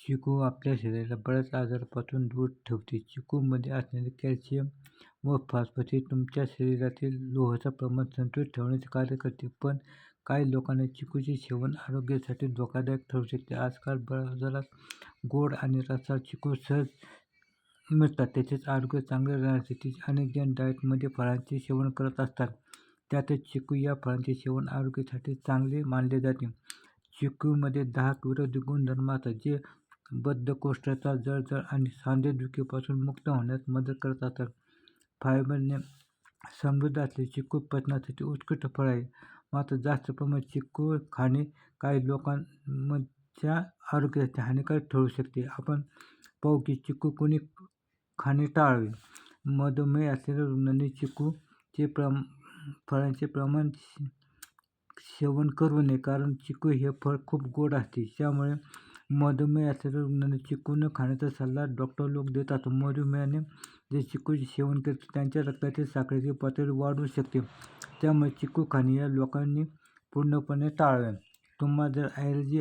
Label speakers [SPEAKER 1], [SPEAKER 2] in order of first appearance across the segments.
[SPEAKER 1] चिकू आपल्या शरीराला बऱ्याच आजारापासून दूर ठेवते. चिकूमध्ये असणारे कॅल्शियम व फॉस्फरस हे तुमच्या शरीरातील लोहाचं प्रमाण संतुलित ठेवण्याचे कार्य करते. पण काही लोकांना चिकूचे सेवन आरोग्यासाठी धोकादायक ठरू शकते. आजकाल बाजारात गोड आणि रसाळ चिकू सहज मिळतात. त्याचेच आरोग्य चांगले राहण्यासाठी अनेक जण डाएटमध्ये फळांचे सेवन करत असतात. त्यातच चिकू या फळांचे सेवन आरोग्यासाठी चांगले मानले जाते. चिकूमध्ये दहा विरोधी गुणधर्म असतात, जे बद्धकोष्ठता, जळजळ आणि सांधेदुखीपासून मुक्त होण्यास मदत करतात फायबरने समृद्ध असले चिकू पचनासाठी उत्कृष्ट फळ आहे. मात्र जास्त प्रमाणात चिकू खाणे काही लोकांच्या आरोग्यासाठी हानिकारक ठरू शकते. आपण पाहू की चिकू कोणी खाणे टाळावे. मधुमेह असलेल्या रुग्णांनी चिकूचे फळांचे प्रमाण सेवन करू नये, कारण चिकू हे फळ खूप गोड असते. त्यामुळे मधुमेह असलेल्या रुग्णांना चिकू न खाण्याचा सल्ला डॉक्टर लोक देतात. मधुमेहाने जे चिकूचे सेवन करते त्यांच्या रक्तातील साखरेची पातळी वाढू शकते. त्यामुळे चिकू खाणे या लोकांनी पूर्णपणे टाळावे. तुम्हाला जर ॲलर्जी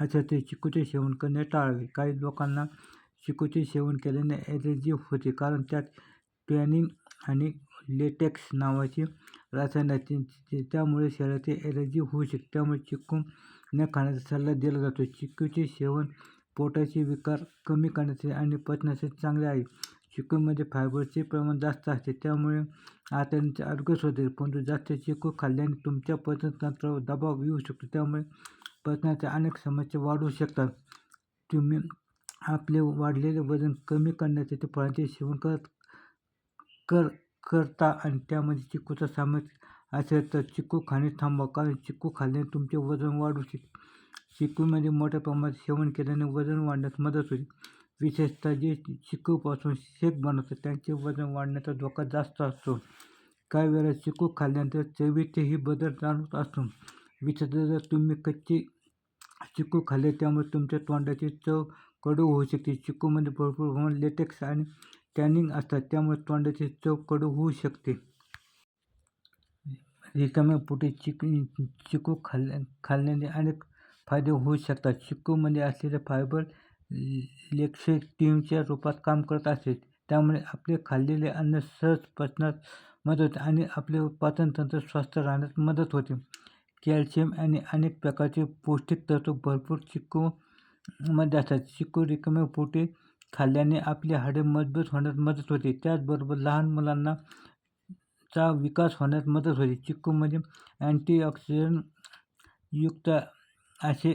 [SPEAKER 1] असेल तर चिकूचे सेवन करणे टाळावे. काही लोकांना चिकूचे सेवन केल्याने ॲलर्जी होते, कारण त्यात टॅनिन आणि लेटेक्स नावाची रसायन आहेत. त्यामुळे शरीरातील ॲलर्जी होऊ शकते. त्यामुळे चिकू न खाण्याचा सल्ला दिला जातो. चिकूचे सेवन पोटाचे विकार कमी करण्यासाठी आणि पचनासाठी चांगले आहे. चिकूमध्ये फायबरचे प्रमाण जास्त असते, त्यामुळे आतड्यांचे आरोग्य सुधारते. परंतु जास्त चिकू खाल्ल्याने तुमच्या पचनतंत्रावर दबाव येऊ शकतो. त्यामुळे पचनाच्या अनेक समस्या वाढू शकतात. तुम्ही आपले वाढलेले वजन कमी करण्यासाठी फळांचे सेवन करता आणि त्यामध्ये चिकूचा समावेश असेल तर चिकू खाणे थांबवा, कारण चिकू खाल्ल्याने तुमचे वजन वाढू शकते. चिक्कूमध्ये मोठ्या प्रमाणात सेवन केल्याने वजन वाढण्यास मदत होईल विशेषतः जे चिकूपासून शेक बनवतात त्यांचे वजन वाढण्याचा धोका जास्त असतो. काही वेळा चिकू खाल्ल्यानंतर चवीतही बदल जाणवत असतो. विशेषतः जर तुम्ही कच्चे चिकू खाल्ले, त्यामुळे तुमच्या तोंडाची चव कडू होऊ शकते. चिकूमध्ये भरपूर प्रमाणात लेटेक्स आणि टॅनिंग असतात, त्यामुळे तोंडाची चव कडू होऊ शकते. रिकाम्या पोटी चिक चिकू खाल्ल्याने अनेक फायदे होऊ शकतात. चिकूमध्ये असलेले फायबर लेक्सेटिव्हच्या रूपात काम करत असते. त्यामुळे आपले खाल्लेले अन्न सहज पचण्यास मदत होते आणि आपले पाचनतंत्र स्वस्थ राहण्यास मदत होते. कॅल्शियम आणि अनेक प्रकारचे पौष्टिक तत्त्व भरपूर चिकूमध्ये असतात. चिकू रिकाम्या पोटी खाल्ल्याने आपली हाडे मजबूत होण्यास मदत होते. त्याचबरोबर लहान मुलांना चा विकास होण्यास मदत होते. चिक्कूमध्ये अँटीऑक्सिडंट युक्त असे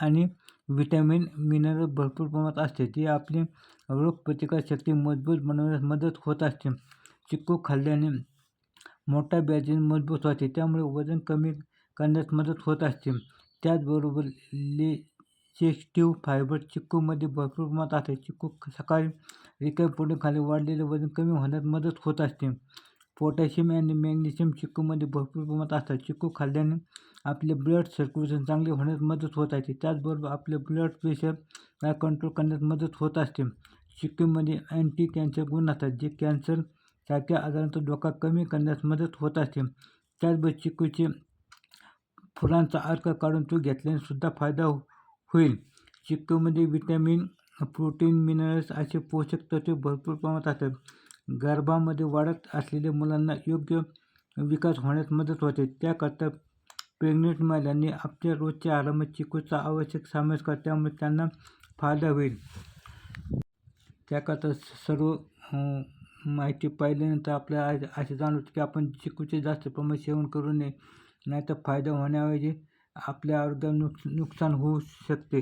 [SPEAKER 1] आणि व्हिटॅमिन, मिनरल भरपूर प्रमाणात असते, ते आपली रोगप्रतिकारशक्ती मजबूत बनवण्यास मदत होत असते. चिक्कू खाल्ल्याने मोठा बॅजिन मजबूत होते, त्यामुळे वजन कमी करण्यास मदत होत असते. त्याचबरोबर लेक्सेटिव्ह फायबर चिक्कूमध्ये भरपूर प्रमाणात असते. चिक्कू सकाळी रिकाय पोटी खाली वाढलेले वजन कमी होण्यास मदत होत असते. पोटॅशियम आणि मॅग्नेशियम चिकूमध्ये भरपूर प्रमाणात असतात. चिकू खाल्ल्याने आपले ब्लड सर्क्युलेशन चांगले होण्यास मदत होत असते. त्याचबरोबर आपले ब्लड प्रेशर कंट्रोल करण्यास मदत होत असते. चिकूमध्ये अँटी-कॅन्सर गुण असतात, जे कॅन्सर सारख्या आजारांचा धोका कमी करण्यास मदत होत असते. त्याचबरोबर चिक्कूचे फुलांचा अर्क काढून तो घेतल्याने सुद्धा फायदा होईल. चिकूमध्ये व्हिटॅमिन, प्रोटीन, मिनरल्स असे पोषक तत्वे भरपूर प्रमाणात असतात. गर्भामध्ये वाढत असलेल्या मुलांना योग्य विकास होण्यास मदत होते. त्याकरता प्रेग्नंट महिलांनी आपल्या रोजच्या आहारामध्ये चिकूचा आवश्यक समावेश कर त्यामुळे त्यांना फायदा होईल. त्याकरता सर्व माहिती पाहिल्यानंतर आपल्याला असे जाणवते की आपण चिकूचे जास्त प्रमाणात सेवन करू नये, नाहीतर फायदा होण्याऐवजी आपल्या आरोग्याला नुकसान होऊ शकते.